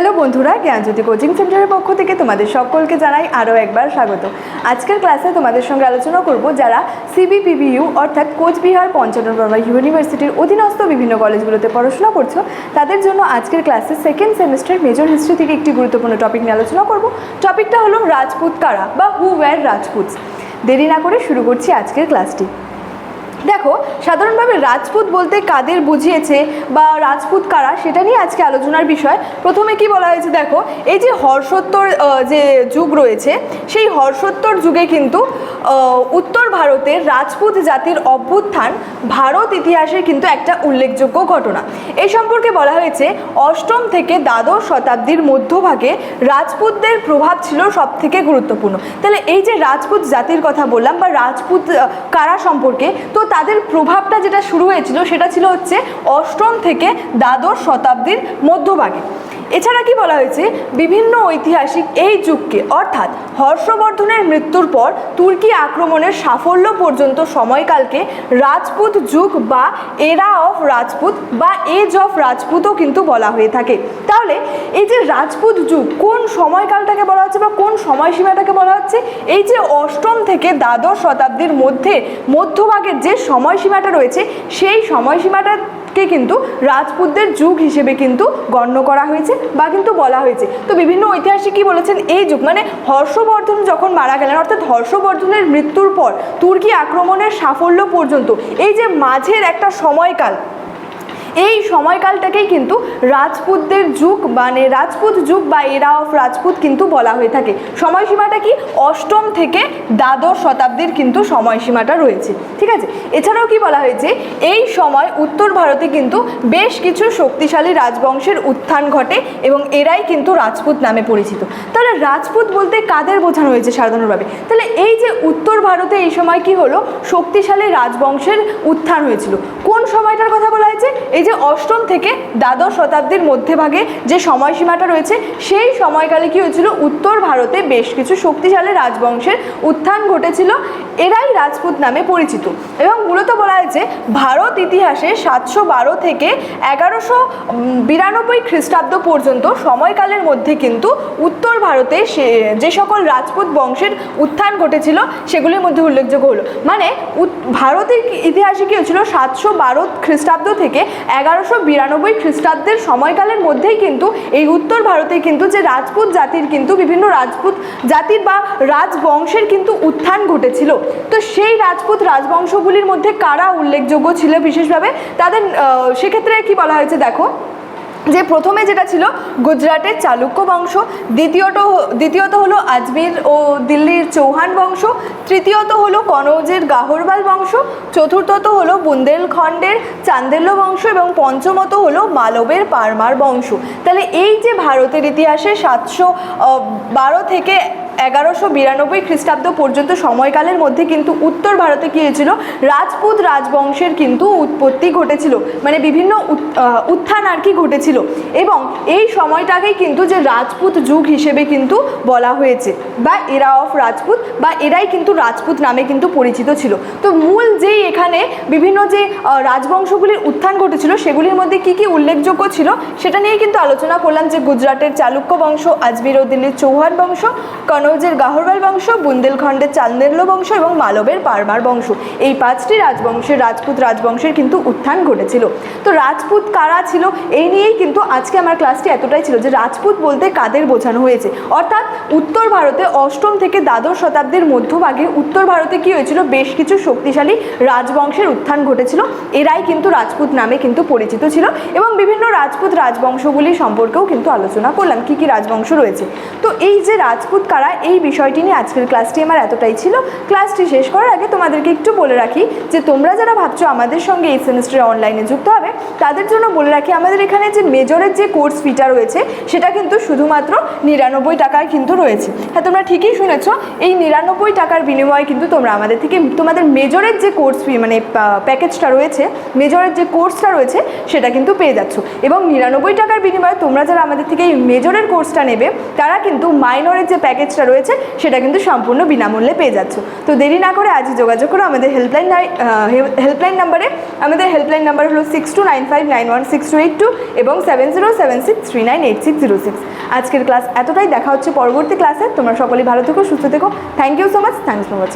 Hello বন্ধুরা, জ্ঞানজ্যোতি coaching সেন্টারের পক্ষ থেকে তোমাদের সকলকে জানাই আরও একবার স্বাগত। আজকের ক্লাসে তোমাদের সঙ্গে আলোচনা করব যারা সিবিপিবিইউ অর্থাৎ কোচবিহার পঞ্চানন ইউনিভার্সিটির অধীনস্থ বিভিন্ন কলেজগুলোতে পড়াশোনা করছ, তাদের জন্য আজকের ক্লাসে সেকেন্ড সেমিস্টার মেজর হিস্ট্রি থেকে একটি গুরুত্বপূর্ণ টপিক নিয়ে আলোচনা করব। টপিকটা হলো রাজপুত কারা বা হু ওয়্যার রাজপুত। দেরি না করে শুরু করছি আজকের ক্লাসটি। দেখো, সাধারণভাবে রাজপুত বলতে কাদের বুঝিয়েছে বা রাজপুত কারা সেটা নিয়ে আজকে আলোচনার বিষয়। প্রথমে কি বলা হয়েছে দেখো, এই যে হর্ষোত্তর যে যুগ রয়েছে, সেই হর্ষোত্তর যুগে কিন্তু উত্তর ভারতের রাজপুত জাতির অভ্যুত্থান ভারত ইতিহাসের কিন্তু একটা উল্লেখযোগ্য ঘটনা। এই সম্পর্কে বলা হয়েছে, অষ্টম থেকে দ্বাদশ শতাব্দীর মধ্যভাগে রাজপুতদের প্রভাব ছিল সব থেকে গুরুত্বপূর্ণ। তাহলে এই যে রাজপুত জাতির কথা বললাম বা রাজপুত কারা সম্পর্কে, তো তাদের প্রভাবটা যেটা শুরু হয়েছিল সেটা ছিল হচ্ছে অষ্টম থেকে দ্বাদশ শতাব্দীর মধ্যভাগে। এছাড়া কি বলা হয়েছে? বিভিন্ন ঐতিহাসিক এই যুগকে, অর্থাৎ হর্ষবর্ধনের মৃত্যুর পর তুর্কি আক্রমণের সাফল্য পর্যন্ত সময়কালকে রাজপুত যুগ বা এরা অফ রাজপুত বা এজ অফ রাজপুতও কিন্তু বলা হয়ে থাকে। তাহলে এই যে রাজপুত যুগ, কোন সময়কালটাকে বলা হচ্ছে বা কোন সময়সীমাটাকে বলা হচ্ছে? এই যে অষ্টম থেকে দ্বাদশ শতাব্দীর মধ্যে মধ্যভাগের যে সময়সীমাটা রয়েছে, সেই সময়সীমাটা কে কিন্তু রাজপুতদের যুগ হিসেবে কিন্তু গণ্য করা হয়েছে বা কিন্তু বলা হয়েছে। তো বিভিন্ন ঐতিহাসিক কি বলেছেন? এই যুগ মানে হর্ষবর্ধন যখন মারা গেলেন, অর্থাৎ হর্ষবর্ধনের মৃত্যুর পর তুর্কি আক্রমণের সাফল্য পর্যন্ত, এই যে মাঝের একটা সময়কাল এই সময়কালটাকেই কিন্তু রাজপুতদের যুগ মানে রাজপুত যুগ বা এরা অফ রাজপুত কিন্তু বলা হয়ে থাকে। সময়সীমাটা কি? অষ্টম থেকে দ্বাদশ শতাব্দীর কিন্তু সময়সীমাটা রয়েছে। ঠিক আছে? এছাড়াও কি বলা হয়েছে? এই সময় উত্তর ভারতে কিন্তু বেশ কিছু শক্তিশালী রাজবংশের উত্থান ঘটে এবং এরাই কিন্তু রাজপুত নামে পরিচিত। তাহলে রাজপুত বলতে কাদের বোঝানো হয়েছে সাধারণভাবে? তাহলে এই যে উত্তর ভারতে এই সময় কি হলো? শক্তিশালী রাজবংশের উত্থান হয়েছিল। কোন সময়টার কথা বলা হয়েছে? এই যে অষ্টম থেকে দ্বাদশ শতাব্দীর মধ্যভাগে যে সময়সীমাটা রয়েছে, সেই সময়কালে কি হয়েছিল? উত্তর ভারতে বেশ কিছু শক্তিশালী রাজবংশের উত্থান ঘটেছিল। এরাই রাজপুত নামে পরিচিত। এবং মূলত বলা হয়েছে, ভারত ইতিহাসে সাতশো বারো থেকে এগারোশো বিরানব্বই খ্রিস্টাব্দ পর্যন্ত সময়কালের মধ্যে কিন্তু উত্তর ভারতে সে, যে সকল রাজপুত বংশের উত্থান ঘটেছিল, সেগুলির মধ্যে উল্লেখযোগ্য হলো। মানে ভারতের ইতিহাসে কি হয়েছিল? সাতশো বারো খ্রিস্টাব্দ থেকে এগারোশো বিরানব্বই খ্রিস্টাব্দের সময়কালের মধ্যেই কিন্তু এই উত্তর ভারতে কিন্তু যে রাজপুত জাতির কিন্তু বিভিন্ন রাজপুত জাতির বা রাজবংশের কিন্তু উত্থান ঘটেছিল। তো সেই রাজপুত রাজবংশগুলির মধ্যে কারা উল্লেখযোগ্য ছিল বিশেষভাবে? তাদের সেক্ষেত্রে কি বলা হয়েছে দেখো? যে প্রথমে যেটা ছিল গুজরাটের চালুক্য বংশ দ্বিতীয়ত দ্বিতীয়ত হলো আজমির ও দিল্লির চৌহান বংশ, তৃতীয়ত হলো কনৌজের গাহরবাল বংশ, চতুর্থত হলো বুন্দেলখণ্ডের চান্দেল্য বংশ এবং পঞ্চমত হলো মালবের পারমার বংশ। তাহলে এই যে ভারতের ইতিহাসে সাতশো বারো থেকে এগারোশো বিরানব্বই খ্রিস্টাব্দ পর্যন্ত সময়কালের মধ্যে কিন্তু উত্তর ভারতে কী হয়েছিল? রাজপুত রাজবংশের কিন্তু উৎপত্তি ঘটেছিল। মানে বিভিন্ন উত- উত্থান আর কি ঘটেছিল। এবং এই সময়টাকেই কিন্তু যে রাজপুত যুগ হিসেবে কিন্তু বলা হয়েছে। বা এরা অফ রাজপুত বা এরাই কিন্তু রাজপুত নামে কিন্তু পরিচিত ছিল। তো মূল যেই এখানে বিভিন্ন যে রাজবংশগুলির উত্থান ঘটেছিল, সেগুলির মধ্যে কি কি উল্লেখযোগ্য ছিল, সেটা নিয়ে কিন্তু আলোচনা করলাম যে গুজরাটের চালুক্য বংশ, আজমির দিল্লির চৌহান বংশ কনৌজের গাহরবাল বংশ, বুন্দেলখণ্ডের চান্দেল্য বংশ এবং মালবের পারমার বংশ। এই পাঁচটি রাজবংশের রাজপুত রাজবংশের কিন্তু উত্থান ঘটেছিল। তো রাজপুত কারা ছিল? এই নিয়েই কিন্তু আজকে আমার ক্লাসটি এতটাই ছিল যে রাজপুত বলতে কাদের বোঝানো হয়েছে? অর্থাৎ উত্তর ভারতে অষ্টম থেকে দ্বাদশ শতাব্দীর মধ্যভাগে উত্তর ভারতে কি হয়েছিল? বেশ কিছু শক্তিশালী রাজবংশের উত্থান ঘটেছিল। এরাই কিন্তু রাজপুত নামে কিন্তু পরিচিত ছিল এবং বিভিন্ন রাজপুত রাজবংশগুলি সম্পর্কেও কিন্তু আলোচনা করলাম। কি কি রাজবংশ রয়েছে? তো এই যে রাজপুত কারা এই বিষয়টি নিয়ে আজকের ক্লাসটি আমার এতটাই ছিল। ক্লাসটি শেষ করার আগে তোমাদেরকে একটু বলে রাখি যে, তোমরা যারা ভাবছ আমাদের সঙ্গে এই সেমিস্টারে অনলাইনে যুক্ত হবে, তাদের জন্য বলে রাখি আমাদের এখানে যে মেজরের যে কোর্স ফিটা রয়েছে, সেটা কিন্তু শুধুমাত্র নিরানব্বই টাকায় কিন্তু রয়েছে। হ্যাঁ তোমরা ঠিকই শুনেছ, এই নিরানব্বই টাকার বিনিময়ে কিন্তু তোমরা আমাদের থেকে তোমাদের মেজরের যে কোর্স ফি মানে প্যাকেজটা রয়েছে, মেজরের যে কোর্সটা রয়েছে, সেটা কিন্তু পেয়ে যাচ্ছ। এবং নিরানব্বই টাকার বিনিময়ে তোমরা যারা আমাদের থেকে এই মেজরের কোর্সটা নেবে, তারা কিন্তু মাইনরের যে প্যাকেজটা রয়েছে, সেটা কিন্তু সম্পূর্ণ বিনামূল্যে পেয়ে যাচ্ছ। তো দেরি না করে আজই যোগাযোগ করো আমাদের হেল্পলাইন হেল্পলাইন নাম্বারে আমাদের হেল্পলাইন নাম্বার হলো six two nine five nine one six two eight two এবং seven zero seven six three nine eight six zero six আজকের ক্লাস এতটাই, দেখা হচ্ছে পরবর্তী ক্লাসে তোমরা সকলেই ভালো থেকো, সুস্থ থেকো। Thank you so much thanks for watching